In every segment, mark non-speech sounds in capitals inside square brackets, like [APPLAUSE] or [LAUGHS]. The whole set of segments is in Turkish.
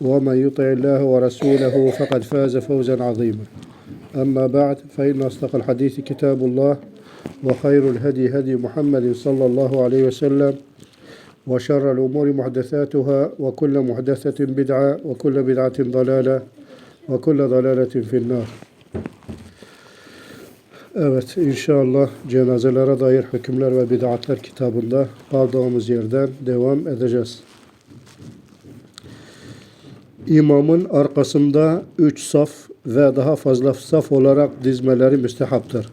ومن يطع الله ورسوله فقد فاز فوزا عظيما أما بعد فإن أصدق الحديث كتاب الله وخير الهدي هدي محمد صلى الله عليه وسلم وشر الأمور محدثاتها وكل محدثة بدعة وكل بدعة ضلالة وكل ضلالة في النار Evet inşallah cenazelere dair hükümler ve bid'atler kitabında kaldığımız yerden devam edeceğiz. İmamın arkasında üç saf ve daha fazla saf olarak dizmeleri müstehaptır.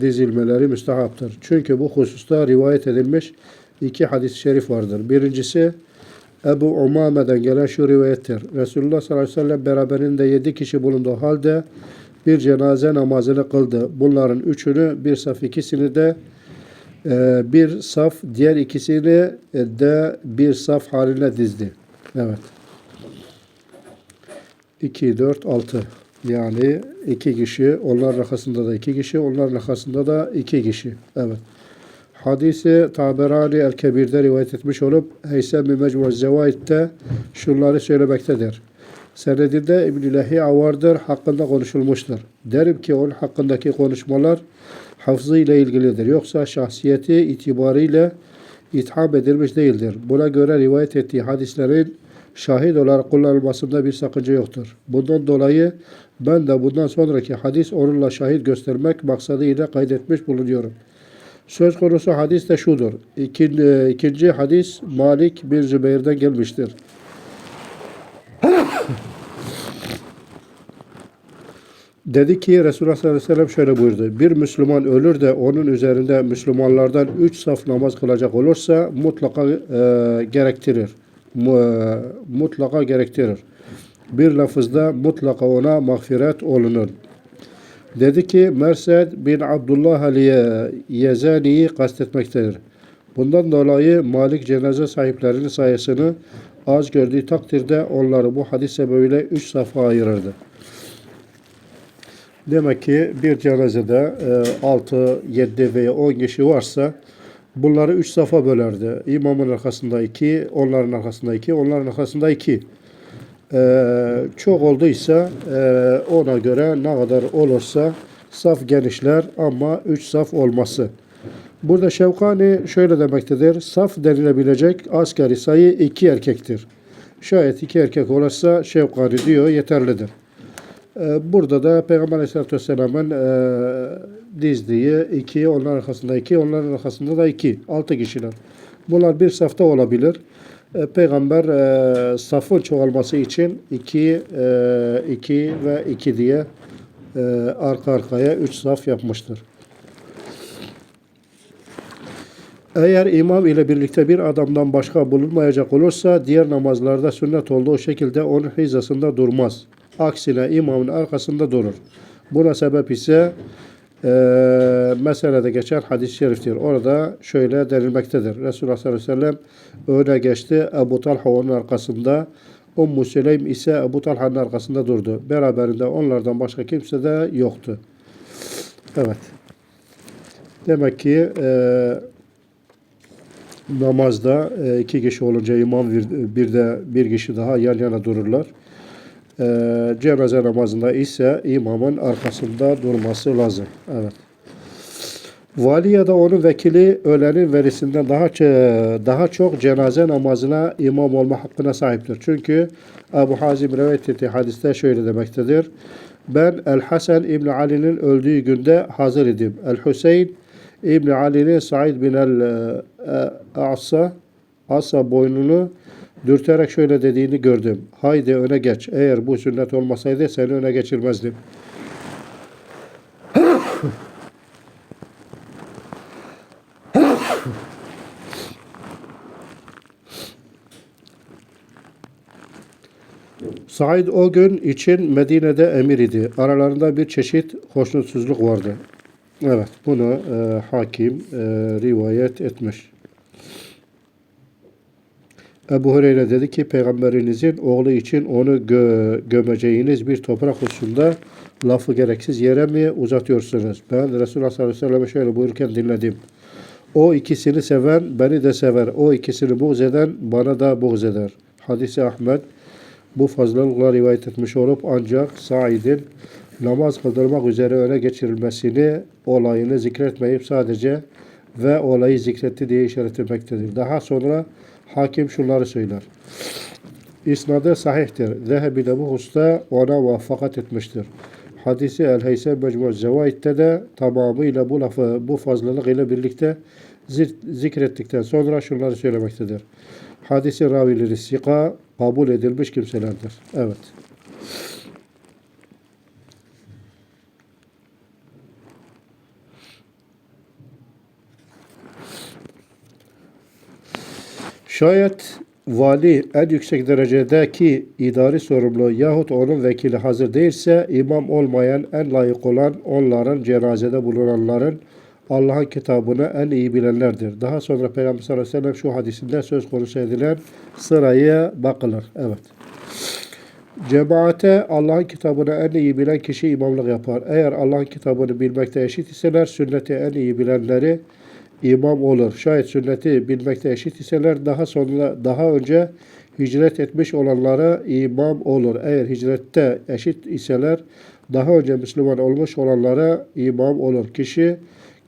Dizilmeleri müstehaptır. Çünkü bu hususta rivayet edilmiş iki hadis-i şerif vardır. Birincisi Ebu Umame'den gelen şu rivayettir. Resulullah sallallahu aleyhi ve sellem beraberinde yedi kişi bulunduğu halde bir cenaze namazını kıldı. Bunların üçünü bir saf ikisini de e, bir saf diğer ikisini de bir saf haline dizdi. Evet. 2, 4, 6. Yani iki kişi, onların arkasında da iki kişi, onların arkasında da iki kişi. Evet. Hadisi Taberani El-Kebir'de rivayet etmiş olup Heysem bin Mecmu Zevaid'de şunları söylemektedir. Senedinde İbn-i Lehi'a vardır, hakkında konuşulmuştur. Derim ki onun hakkındaki konuşmalar hafızı ile ilgilidir. Yoksa şahsiyeti itibariyle itham edilmiş değildir. Buna göre rivayet ettiği hadislerin şahit olarak kullanılmasında bir sakınca yoktur. Bundan dolayı ben de bundan sonraki hadis onunla şahit göstermek maksadıyla kaydetmiş bulunuyorum. Söz konusu hadis de şudur. İkinci, ikinci hadis Malik bin Zübeyir'den gelmiştir. [LAUGHS] Dedi ki Resulullah sallallahu aleyhi ve sellem şöyle buyurdu. Bir Müslüman ölür de onun üzerinde Müslümanlardan üç saf namaz kılacak olursa mutlaka e, gerektirir. E, mutlaka gerektirir. Bir lafızda mutlaka ona mağfiret olunur. Dedi ki Mersed bin Abdullah Ali Yezani'yi kastetmektedir. Bundan dolayı Malik cenaze sahiplerinin sayısını az gördüğü takdirde onları bu hadis sebebiyle üç safa ayırırdı. Demek ki bir cenazede e, 6, 7 veya 10 kişi varsa bunları 3 safa bölerdi. İmamın arkasında 2, onların arkasında 2, onların arkasında 2. E, çok olduysa e, ona göre ne kadar olursa saf genişler ama 3 saf olması. Burada Şevkani şöyle demektedir. Saf denilebilecek askeri sayı 2 erkektir. Şayet 2 erkek olursa Şevkani diyor yeterlidir. Ee, Burada da Peygamber Aleyhisselatü Vesselam'ın e, dizdiği iki, onların arkasında iki, onların arkasında da iki. Altı kişiler. Bunlar bir safta olabilir. E, Peygamber e, safın çoğalması için iki, e, iki ve iki diye e, arka arkaya üç saf yapmıştır. Eğer imam ile birlikte bir adamdan başka bulunmayacak olursa diğer namazlarda sünnet olduğu şekilde onun hizasında durmaz. Aksine imamın arkasında durur. Buna sebep ise e, meselede geçen hadis-i şeriftir. Orada şöyle denilmektedir. Resulullah sallallahu aleyhi ve sellem öne geçti. Ebu Talha onun arkasında. Ummu Süleym ise Ebu Talha'nın arkasında durdu. Beraberinde onlardan başka kimse de yoktu. Evet. Demek ki e, namazda e, iki kişi olunca imam bir, bir de bir kişi daha yan yana dururlar. E, cenaze namazında ise imamın arkasında durması lazım. Evet. Vali ya da onun vekili ölenin verisinden daha daha çok cenaze namazına imam olma hakkına sahiptir. Çünkü Ebu Hazim rivayet ettiği hadiste şöyle demektedir. Ben El Hasan İbn Ali'nin öldüğü günde hazır idim. El Hüseyin İbn Ali'nin Said bin el e, Asa Asa boynunu dürterek şöyle dediğini gördüm. Haydi öne geç. Eğer bu sünnet olmasaydı seni öne geçirmezdim. Said o gün için Medine'de emir idi. Aralarında bir çeşit hoşnutsuzluk vardı. Evet, bunu e, hakim e, rivayet etmiş. Ebu Hureyre dedi ki peygamberinizin oğlu için onu gö- gömeceğiniz bir toprak hususunda lafı gereksiz yere mi uzatıyorsunuz? Ben Resulullah sallallahu aleyhi ve sellem'e şöyle buyururken dinledim. O ikisini seven beni de sever. O ikisini buğz eden bana da buğz eder. Hadisi Ahmet bu fazlalıkla rivayet etmiş olup ancak Said'in namaz kıldırmak üzere öne geçirilmesini olayını zikretmeyip sadece ve olayı zikretti diye işaret etmektedir. Daha sonra hakim şunları söyler. İsnadı sahihtir. Zehebi de bu hususta ona muvaffakat etmiştir. Hadisi El-Heysel Mecmu Zevaid'de de tamamıyla bu lafı, bu fazlalık ile birlikte zik- zikrettikten sonra şunları söylemektedir. Hadisi ravileri sika kabul edilmiş kimselerdir. Evet. Şayet vali en yüksek derecedeki idari sorumlu yahut onun vekili hazır değilse imam olmayan en layık olan onların cenazede bulunanların Allah'ın kitabını en iyi bilenlerdir. Daha sonra Peygamber sallallahu aleyhi ve sellem şu hadisinde söz konusu edilen sıraya bakılır. Evet. Cemaate Allah'ın kitabını en iyi bilen kişi imamlık yapar. Eğer Allah'ın kitabını bilmekte eşit iseler sünneti en iyi bilenleri imam olur. Şayet sünneti bilmekte eşit iseler daha sonra daha önce hicret etmiş olanlara imam olur. Eğer hicrette eşit iseler daha önce Müslüman olmuş olanlara imam olur. Kişi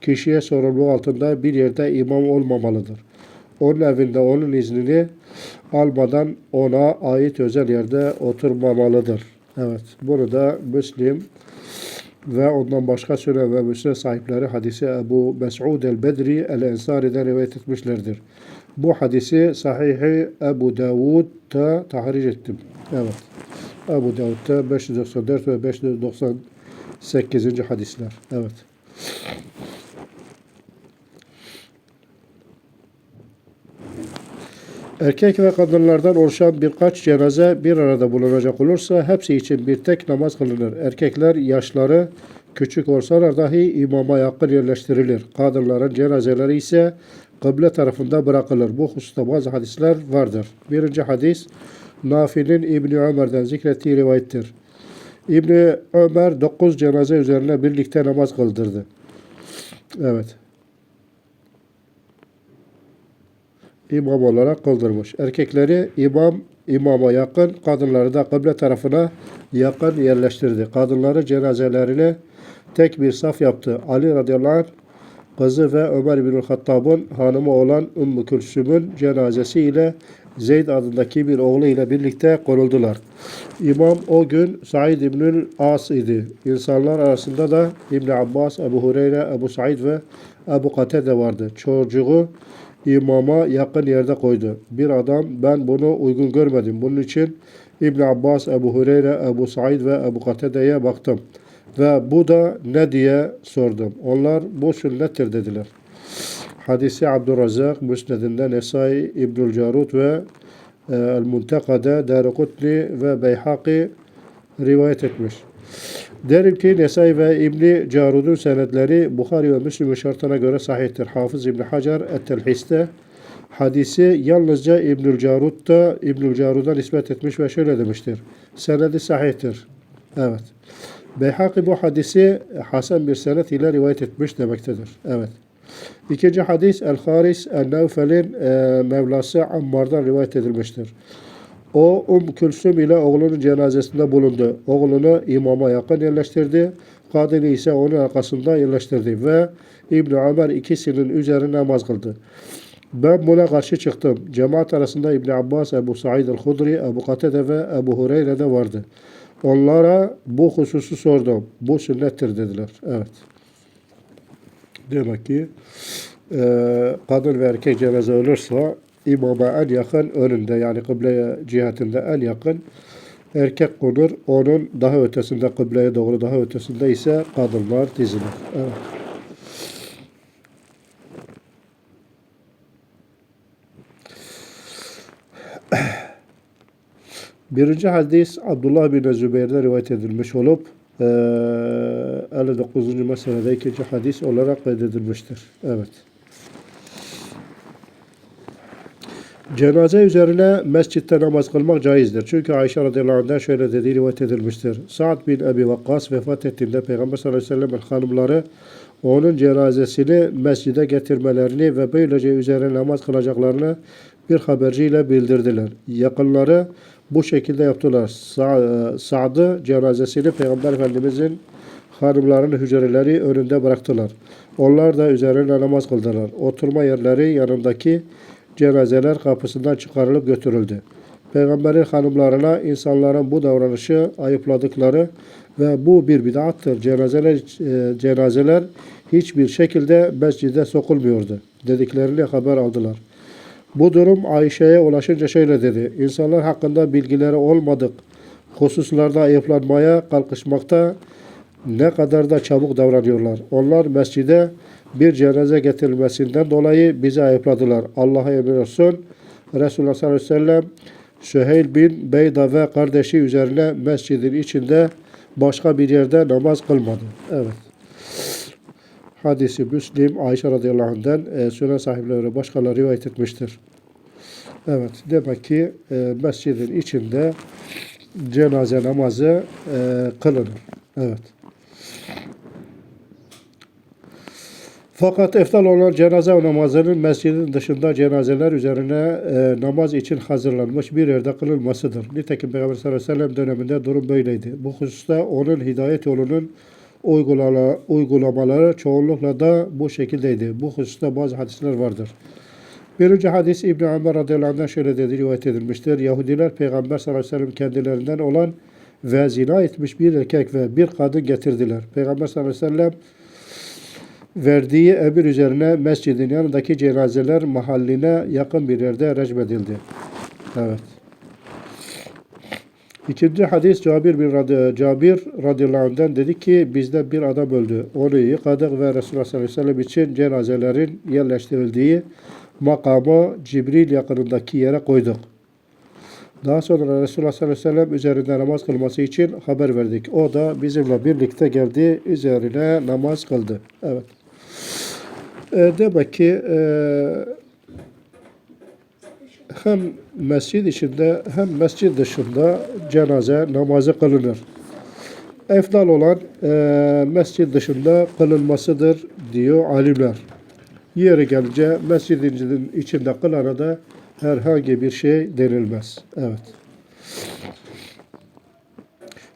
kişiye sorumluluğu altında bir yerde imam olmamalıdır. Onun evinde onun iznini almadan ona ait özel yerde oturmamalıdır. Evet, bunu da Müslim ve ondan başka süre ve müsne sahipleri hadisi Ebu Mes'ud el-Bedri el-Ensari'den rivayet etmişlerdir. Bu hadisi sahihi Ebu Davud'da tahric ettim. Evet. Ebu Davud'da 594 ve 598. hadisler. Evet. Erkek ve kadınlardan oluşan birkaç cenaze bir arada bulunacak olursa hepsi için bir tek namaz kılınır. Erkekler yaşları küçük olsalar dahi imama yakın yerleştirilir. Kadınların cenazeleri ise kıble tarafında bırakılır. Bu hususta bazı hadisler vardır. Birinci hadis Nafi'nin İbni Ömer'den zikrettiği rivayettir. İbni Ömer dokuz cenaze üzerine birlikte namaz kıldırdı. Evet. İmam olarak kıldırmış. Erkekleri imam imama yakın, kadınları da kıble tarafına yakın yerleştirdi. Kadınları cenazelerine tek bir saf yaptı. Ali radıyallahu anh kızı ve Ömer bin Hattab'ın hanımı olan Ümmü Külsüm'ün cenazesi ile Zeyd adındaki bir oğlu ile birlikte konuldular. İmam o gün Said İbnül As idi. İnsanlar arasında da İbn Abbas, Ebu Hureyre, Ebu Said ve Ebu Katede vardı. Çocuğu imama yakın yerde koydu. Bir adam ben bunu uygun görmedim. Bunun için İbn Abbas, Ebu Hureyre, Ebu Said ve Ebu Katede'ye baktım. Ve bu da ne diye sordum. Onlar bu sünnettir dediler. Hadisi Abdurrazak, Müsned'inde Nesai, İbnül Carut ve e, El-Muntaka'da Darukutni ve Beyhaki rivayet etmiş. Derim ki Nesai ve İbni Carud'un senetleri Bukhari ve Müslim'in şartına göre sahihtir. Hafız İbni Hacer Et-Telhis'te hadisi yalnızca İbnül Carud'da İbnül Carud'a nispet etmiş ve şöyle demiştir. Senedi sahihtir. Evet. Beyhaki bu hadisi Hasan bir senet ile rivayet etmiş demektedir. Evet. İkinci hadis El-Haris El-Nevfel'in e, Mevlası Ammar'dan rivayet edilmiştir. O Um Külsüm ile oğlunun cenazesinde bulundu. Oğlunu imama yakın yerleştirdi. kadını ise onun arkasında yerleştirdi ve İbn Ömer ikisinin üzerine namaz kıldı. Ben buna karşı çıktım. Cemaat arasında İbn Abbas, Ebu Said el-Hudri, Ebu Katede ve Ebu Hureyre de vardı. Onlara bu hususu sordum. Bu sünnettir dediler. Evet. Demek ki e, kadın ve erkek cenaze ölürse imama en yakın önünde yani kıble cihetinde en yakın erkek konur. Onun daha ötesinde kıbleye doğru daha ötesinde ise kadınlar dizilir. Evet. Birinci hadis Abdullah bin Zübeyir'den rivayet edilmiş olup eee 59. meselede ikinci hadis olarak kaydedilmiştir. Evet. Cenaze üzerine mescitte namaz kılmak caizdir. Çünkü Ayşe radıyallahu anh'dan şöyle dediği rivayet edilmiştir. Sa'd bin Ebi Vakkas vefat ettiğinde Peygamber sallallahu aleyhi ve sellem hanımları onun cenazesini mescide getirmelerini ve böylece üzerine namaz kılacaklarını bir haberciyle bildirdiler. Yakınları bu şekilde yaptılar. Sa- Sa'd'ı cenazesini Peygamber Efendimizin hanımlarının hücreleri önünde bıraktılar. Onlar da üzerine namaz kıldılar. Oturma yerleri yanındaki cenazeler kapısından çıkarılıp götürüldü. Peygamberin hanımlarına insanların bu davranışı ayıpladıkları ve bu bir bid'attır. Cenazeler, e, cenazeler hiçbir şekilde mescide sokulmuyordu. Dediklerini haber aldılar. Bu durum Ayşe'ye ulaşınca şöyle dedi. İnsanlar hakkında bilgileri olmadık hususlarda ayıplanmaya kalkışmakta ne kadar da çabuk davranıyorlar. Onlar mescide bir cenaze getirilmesinden dolayı bizi ayıpladılar. Allah'a yemin olsun. Resulullah sallallahu aleyhi ve sellem Süheyl bin Beyda ve kardeşi üzerine mescidin içinde başka bir yerde namaz kılmadı. Evet. Hadisi Müslim Ayşe radıyallahu anh'den e, sünen sahipleri başkaları rivayet etmiştir. Evet. Demek ki e, mescidin içinde cenaze namazı e, kılınır. Evet. Fakat eftal olan cenaze namazının mescidin dışında cenazeler üzerine e, namaz için hazırlanmış bir yerde kılınmasıdır. Nitekim Peygamber sallallahu aleyhi ve sellem döneminde durum böyleydi. Bu hususta onun hidayet yolunun uygulala, uygulamaları çoğunlukla da bu şekildeydi. Bu hususta bazı hadisler vardır. Birinci hadis İbn Ömer radıyallahu anh'dan şöyle dedi rivayet edilmiştir. Yahudiler Peygamber sallallahu aleyhi ve sellem kendilerinden olan ve zina etmiş bir erkek ve bir kadın getirdiler. Peygamber sallallahu aleyhi ve sellem verdiği emir üzerine mescidin yanındaki cenazeler mahalline yakın bir yerde recmedildi. Evet. İkinci hadis Cabir bin Radi, Cabir radıyallahu anh'den dedi ki bizde bir adam öldü. Onu yıkadık ve Resulullah sallallahu aleyhi ve sellem için cenazelerin yerleştirildiği makamı Cibril yakınındaki yere koyduk. Daha sonra Resulullah sallallahu aleyhi ve sellem üzerinde namaz kılması için haber verdik. O da bizimle birlikte geldi, üzerine namaz kıldı. Evet. E, demek ki e, hem mescid içinde hem mescid dışında cenaze namazı kılınır. Efdal olan e, mescid dışında kılınmasıdır diyor alimler. Yeri gelince mescidin içinde kılana da herhangi bir şey denilmez. Evet.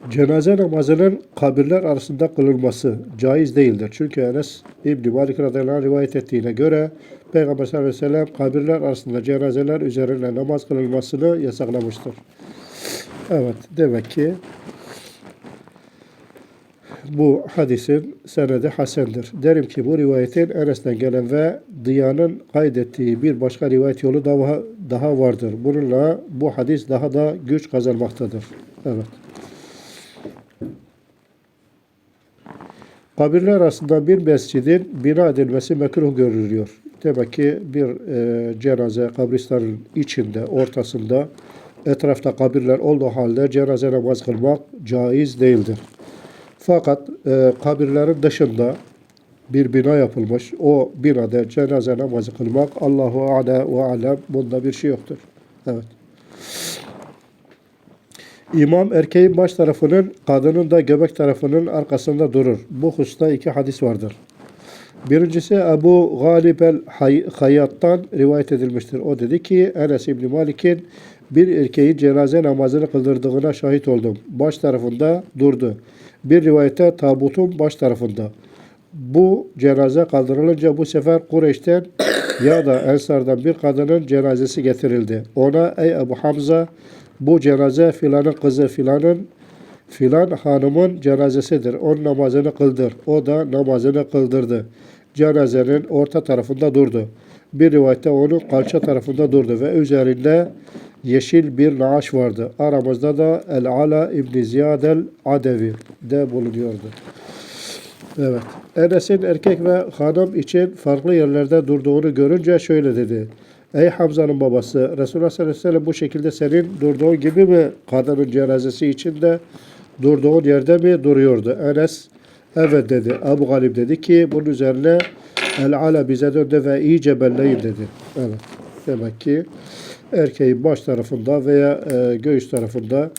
Cenaze namazının kabirler arasında kılınması caiz değildir. Çünkü Enes İbn Malik radıyallahu rivayet ettiğine göre Peygamber sallallahu aleyhi ve sellem kabirler arasında cenazeler üzerine namaz kılınmasını yasaklamıştır. Evet, demek ki bu hadisin senedi hasendir. Derim ki bu rivayetin Enes'ten gelen ve Diya'nın kaydettiği bir başka rivayet yolu daha, daha vardır. Bununla bu hadis daha da güç kazanmaktadır. Evet. Kabirler arasında bir mescidin bina edilmesi mekruh görülüyor. Demek ki bir e, cenaze kabristanın içinde, ortasında, etrafta kabirler olduğu halde cenaze namaz kılmak caiz değildir. Fakat e, kabirlerin dışında bir bina yapılmış. O binada cenaze namazı kılmak Allahu Ala ve Alem bunda bir şey yoktur. Evet. İmam erkeğin baş tarafının, kadının da göbek tarafının arkasında durur. Bu hususta iki hadis vardır. Birincisi Ebu Galib el-Hayyat'tan rivayet edilmiştir. O dedi ki Enes İbni Malik'in bir erkeğin cenaze namazını kıldırdığına şahit oldum. Baş tarafında durdu. Bir rivayette tabutun baş tarafında. Bu cenaze kaldırılınca bu sefer Kureyş'ten ya da Ensar'dan bir kadının cenazesi getirildi. Ona ey Ebu Hamza bu cenaze filanın kızı filanın filan hanımın cenazesidir. Onun namazını kıldır. O da namazını kıldırdı. Cenazenin orta tarafında durdu. Bir rivayette onun kalça tarafında durdu ve üzerinde yeşil bir naaş vardı. Aramızda da El-Ala İbni Ziyad el-Adevi de bulunuyordu. Evet. Enes'in erkek ve hanım için farklı yerlerde durduğunu görünce şöyle dedi. Ey Hamza'nın babası, Resulullah sallallahu aleyhi ve bu şekilde senin durduğun gibi mi kadının cenazesi içinde durduğun yerde mi duruyordu? Enes evet dedi. Ebu Galip dedi ki bunun üzerine El Ala bize döndü ve iyice belleyin dedi. Evet. Demek ki erkeğin baş tarafında veya e, göğüs tarafında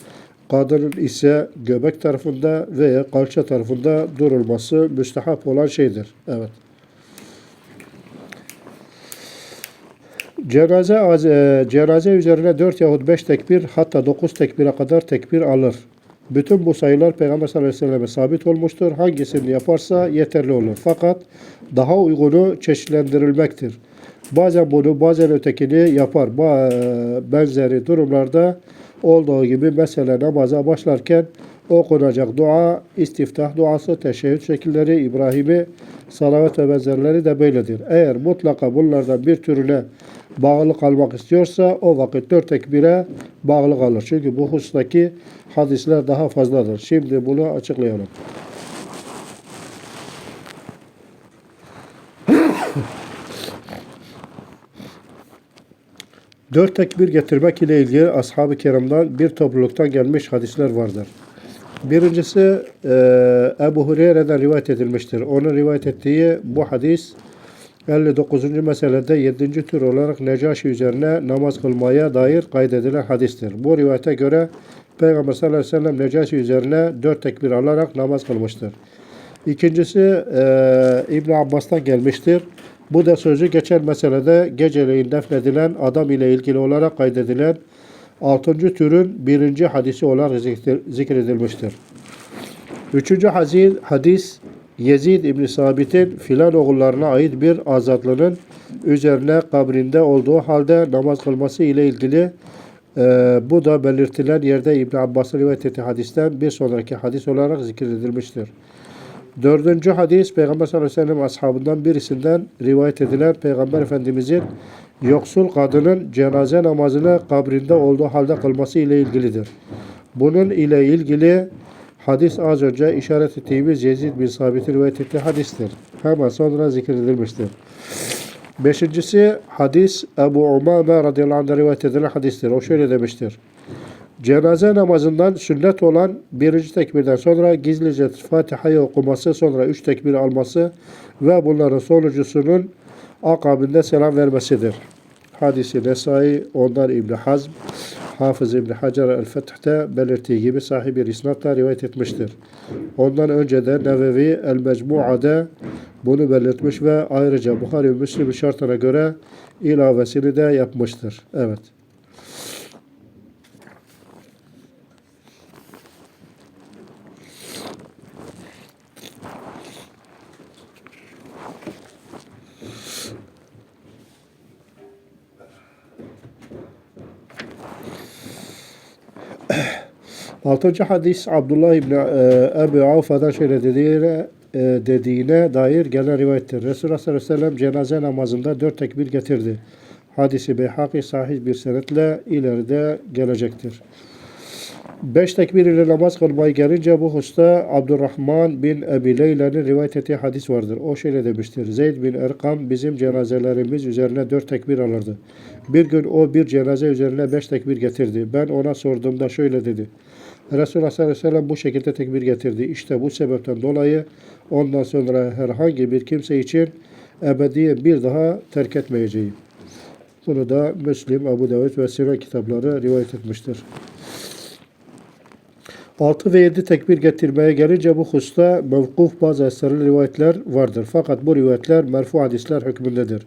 kadının ise göbek tarafında veya kalça tarafında durulması müstehap olan şeydir. Evet. Cenaze, az- e, cenaze üzerine 4 yahut 5 tekbir hatta 9 tekbire kadar tekbir alır. Bütün bu sayılar Peygamber sallallahu aleyhi ve selleme sabit olmuştur. Hangisini yaparsa yeterli olur. Fakat daha uygunu çeşitlendirilmektir. Bazen bunu bazen ötekini yapar. E, Benzeri durumlarda olduğu gibi mesela namaza başlarken okunacak dua, istiftah duası, teşehhüd şekilleri, İbrahim'i, salavat ve benzerleri de böyledir. Eğer mutlaka bunlardan bir türüne bağlı kalmak istiyorsa o vakit dört tekbire bağlı kalır. Çünkü bu husustaki hadisler daha fazladır. Şimdi bunu açıklayalım. Dört tekbir getirmek ile ilgili ashab-ı kiramdan bir topluluktan gelmiş hadisler vardır. Birincisi e, Ebu Hureyre'den rivayet edilmiştir. Onun rivayet ettiği bu hadis 59. meselede 7. tür olarak Necaşi üzerine namaz kılmaya dair kaydedilen hadistir. Bu rivayete göre Peygamber sallallahu aleyhi ve sellem Necaşi üzerine dört tekbir alarak namaz kılmıştır. İkincisi e, İbn Abbas'tan gelmiştir. Bu da sözü geçen meselede geceleyin defnedilen adam ile ilgili olarak kaydedilen altıncı türün birinci hadisi olarak zikredilmiştir. Üçüncü hadis Yezid İbni Sabit'in filan oğullarına ait bir azatlının üzerine kabrinde olduğu halde namaz kılması ile ilgili e, bu da belirtilen yerde İbn Abbas'ın rivayet ettiği hadisten bir sonraki hadis olarak zikredilmiştir. Dördüncü hadis Peygamber sallallahu aleyhi ve sellem ashabından birisinden rivayet edilen Peygamber Efendimizin yoksul kadının cenaze namazını kabrinde olduğu halde kılması ile ilgilidir. Bunun ile ilgili hadis az önce işaret ettiğimiz Yezid bin Sabit'in rivayet ettiği hadistir. Hemen sonra zikredilmiştir. Beşincisi hadis Ebu Umame radıyallahu anh'da rivayet edilen hadistir. O şöyle demiştir. Cenaze namazından sünnet olan birinci tekbirden sonra gizlice Fatiha'yı okuması, sonra üç tekbir alması ve bunların sonuncusunun akabinde selam vermesidir. Hadisi Nesai, ondan İbni Hazm, Hafız İbni Hacer el-Feth'te belirttiği gibi sahih bir isnatla rivayet etmiştir. Ondan önce de Nevevi el-Mecmu'a'da bunu belirtmiş ve ayrıca Bukhari ve Müslim şartına göre ilavesini de yapmıştır. Evet. Altıncı hadis Abdullah İbni e, Ebu Avfa'dan şöyle dediğine, e, dediğine dair gelen rivayettir. Resulullah sallallahu aleyhi ve sellem cenaze namazında dört tekbir getirdi. Hadisi Beyhaki sahih bir senetle ileride gelecektir. Beş tekbir ile namaz kılmayı gelince bu hususta Abdurrahman bin Ebi Leyla'nın rivayet ettiği hadis vardır. O şöyle demiştir. Zeyd bin Erkam bizim cenazelerimiz üzerine dört tekbir alırdı. Bir gün o bir cenaze üzerine beş tekbir getirdi. Ben ona sorduğumda şöyle dedi. Resulullah sallallahu bu şekilde tekbir getirdi. İşte bu sebepten dolayı ondan sonra herhangi bir kimse için ebediyen bir daha terk etmeyeceğim. Bunu da Müslim, Abu Davud ve Sinan kitapları rivayet etmiştir. 6 ve 7 tekbir getirmeye gelince bu hususta mevkuf bazı eserli rivayetler vardır. Fakat bu rivayetler merfu hadisler hükmündedir.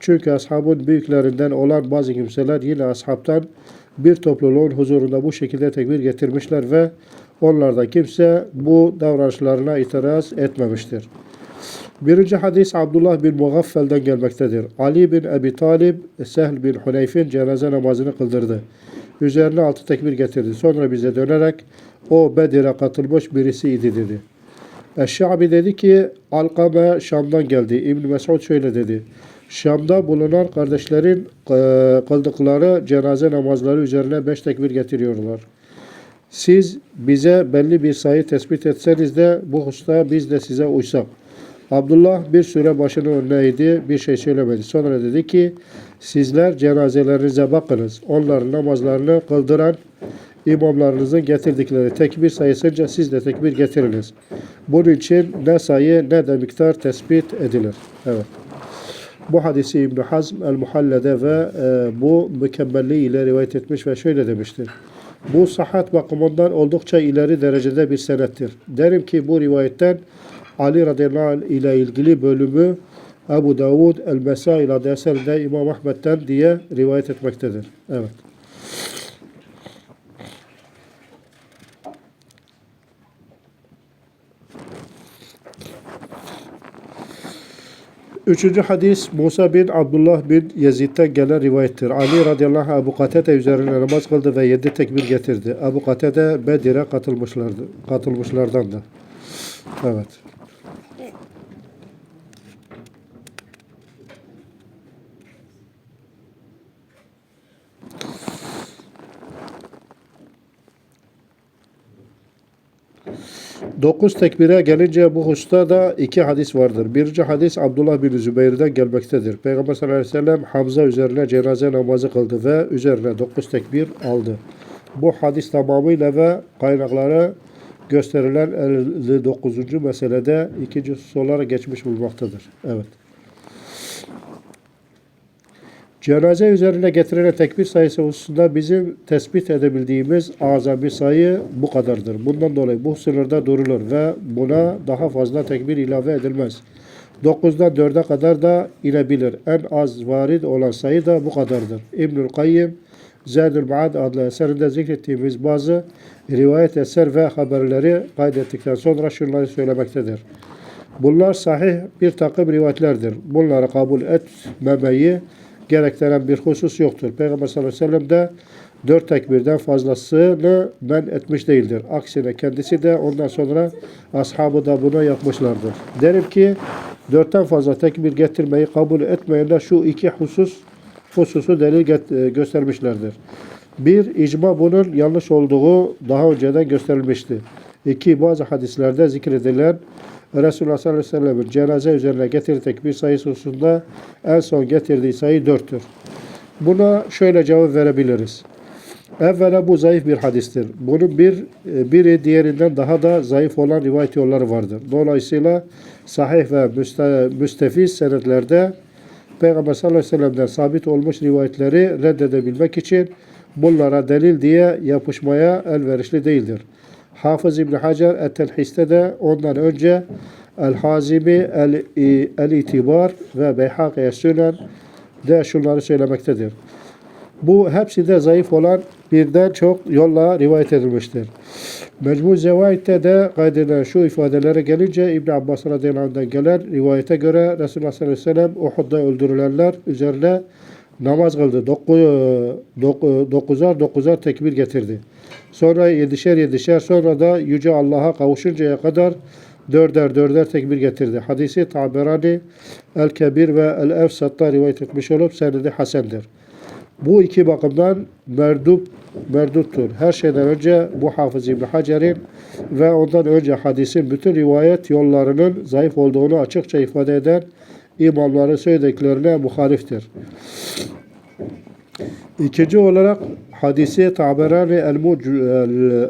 Çünkü ashabın büyüklerinden olan bazı kimseler yine ashabtan bir topluluğun huzurunda bu şekilde tekbir getirmişler ve Onlarda kimse bu davranışlarına itiraz etmemiştir. Birinci hadis Abdullah bin Mugaffel'den gelmektedir. Ali bin Ebi Talib, Sehl bin Huneyf'in cenaze namazını kıldırdı. Üzerine altı tekbir getirdi. Sonra bize dönerek o Bedir'e katılmış birisiydi dedi. Eşşabi dedi ki Alkame Şam'dan geldi. İbn Mesud şöyle dedi. Şam'da bulunan kardeşlerin e, kıldıkları cenaze namazları üzerine beş tekbir getiriyorlar. Siz bize belli bir sayı tespit etseniz de bu hususta biz de size uysak. Abdullah bir süre başını önüne bir şey söylemedi. Sonra dedi ki, sizler cenazelerinize bakınız. Onların namazlarını kıldıran imamlarınızın getirdikleri tekbir sayısınca siz de tekbir getiriniz. Bunun için ne sayı ne de miktar tespit edilir. Evet. Bu hadisi İbn Hazm el-Muhalle'de ve e, bu mükemmelliği ile rivayet etmiş ve şöyle demiştir. Bu sahat bakımından oldukça ileri derecede bir senettir. Derim ki bu rivayetten Ali radıyallahu anh ile ilgili bölümü Ebu Davud el-Mesail adlı eserinde İmam Ahmet'ten diye rivayet etmektedir. Evet. Üçüncü hadis Musa bin Abdullah bin Yezid'den gelen rivayettir. Ali radıyallahu anh Ebu Katede üzerine namaz kıldı ve yedi tekbir getirdi. Ebu Katede Bedir'e katılmışlardı, katılmışlardandı. Evet. Dokuz tekbire gelince bu hususta da iki hadis vardır. Birinci hadis Abdullah bin Zübeyir'den gelmektedir. Peygamber sallallahu aleyhi ve sellem Hamza üzerine cenaze namazı kıldı ve üzerine dokuz tekbir aldı. Bu hadis tamamıyla ve kaynaklara gösterilen 59. meselede ikinci olarak geçmiş bulmaktadır. Evet. Cenaze üzerine getirilen tekbir sayısı hususunda bizim tespit edebildiğimiz azami sayı bu kadardır. Bundan dolayı bu sınırda durulur ve buna daha fazla tekbir ilave edilmez. 9'dan 4'e kadar da inebilir. En az varid olan sayı da bu kadardır. İbnül Kayyim Zadül Maad adlı eserinde zikrettiğimiz bazı rivayet eser ve haberleri kaydettikten sonra şunları söylemektedir. Bunlar sahih bir takım rivayetlerdir. Bunları kabul etmemeyi gerektiren bir husus yoktur. Peygamber sallallahu aleyhi ve sellem de dört tekbirden fazlasını men etmiş değildir. Aksine kendisi de ondan sonra ashabı da bunu yapmışlardır. Derim ki dörtten fazla tekbir getirmeyi kabul etmeyenler şu iki husus hususu delil get- göstermişlerdir. Bir, icma bunun yanlış olduğu daha önceden gösterilmişti. İki, bazı hadislerde zikredilen Resulullah sallallahu aleyhi ve sellem'in cenaze üzerine getirdiği tekbir sayısı hususunda en son getirdiği sayı dörttür. Buna şöyle cevap verebiliriz. Evvela bu zayıf bir hadistir. Bunun bir biri diğerinden daha da zayıf olan rivayet yolları vardır. Dolayısıyla sahih ve müste, müstefiz senetlerde Peygamber sallallahu aleyhi ve sellem'den sabit olmuş rivayetleri reddedebilmek için bunlara delil diye yapışmaya elverişli değildir. Hafız İbn Hacer Et-Telhis'te de ondan önce El-Hazimi El-İtibar ve Beyhakiye Sünen de şunları söylemektedir. Bu hepsi de zayıf olan birden çok yolla rivayet edilmiştir. Mecmu Zevait'te de kaydedilen şu ifadelere gelince İbn Abbas radıyallahu anh'dan gelen rivayete göre Resulullah sallallahu aleyhi ve sellem Uhud'da öldürülenler üzerine namaz kıldı. Doku, doku, dokuzar dokuzar tekbir getirdi. Sonra yedişer yedişer sonra da Yüce Allah'a kavuşuncaya kadar dörder dörder tekbir getirdi. Hadisi Taberani El-Kebir ve El-Efsat'ta rivayet etmiş olup senedi hasendir. Bu iki bakımdan merdub, merduttur. Her şeyden önce bu Hafız İbni Hacer'in ve ondan önce hadisin bütün rivayet yollarının zayıf olduğunu açıkça ifade eden imamların söylediklerine muhaliftir. İkinci olarak hadisi Taberani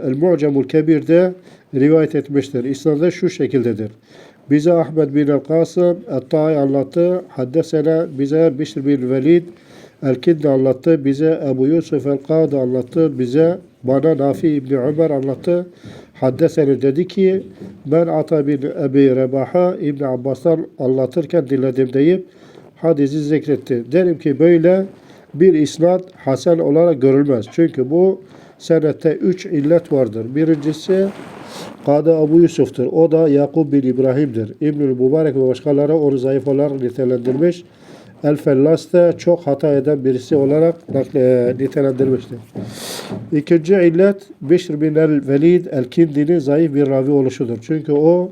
El-Mu'cemul Kebir'de rivayet etmiştir. İsnadı şu şekildedir. Bize Ahmet bin el-Kasım Et-Ta'i anlattı. Haddesene bize Bişr bin Velid El-Kindi anlattı. Bize Ebu Yusuf el-Kadı anlattı. Bize bana Nafi İbni Ömer anlattı. Haddeseni dedi ki ben Ata bin Ebi Rebaha İbni Abbas'tan anlatırken dinledim deyip hadisi zikretti. Derim ki böyle bir isnat hasen olarak görülmez. Çünkü bu senette üç illet vardır. Birincisi Kadı Abu Yusuf'tur. O da Yakub bin İbrahim'dir. İbnül Mübarek ve başkaları onu zayıf olarak nitelendirmiş. El Fellas da çok hata eden birisi olarak nakle- nitelendirmiştir. İkinci illet Bişr bin el Velid el Kindi'nin zayıf bir ravi oluşudur. Çünkü o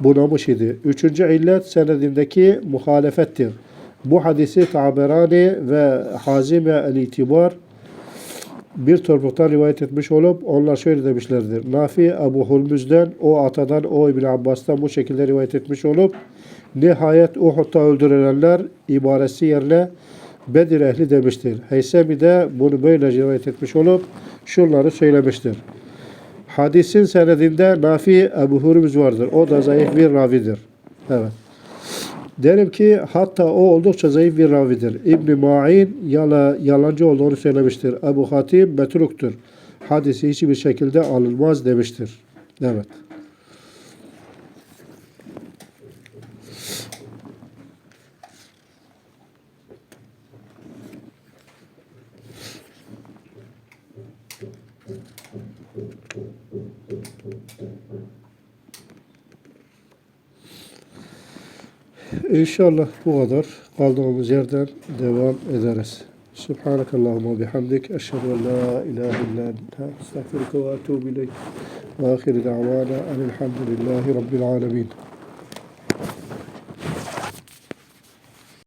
bunamış idi. Üçüncü illet senedindeki muhalefettir. Bu hadisi Taberani ve Hazime el İtibar bir topluluktan rivayet etmiş olup onlar şöyle demişlerdir. Nafi Ebu Hulmüz'den, o atadan, o İbn Abbas'tan bu şekilde rivayet etmiş olup nihayet Uhud'da öldürülenler ibaresi yerine Bedir ehli demiştir. Heysemi de bunu böyle rivayet etmiş olup şunları söylemiştir. Hadisin senedinde Nafi Ebu Hurmüz vardır. O da zayıf bir ravidir. Evet. Derim ki hatta o oldukça zayıf bir ravidir. İbn-i Ma'in yala, yalancı olduğunu söylemiştir. Ebu Hatim metruktur. Hadisi hiçbir şekilde alınmaz demiştir. Evet. İnşallah bu kadar. Kaldığımız yerden devam ederiz. سبحانك اللهم وبحمدك أشهد أن لا إله إلا أنت أستغفرك وأتوب إليك وآخر دعوانا أن الحمد لله رب العالمين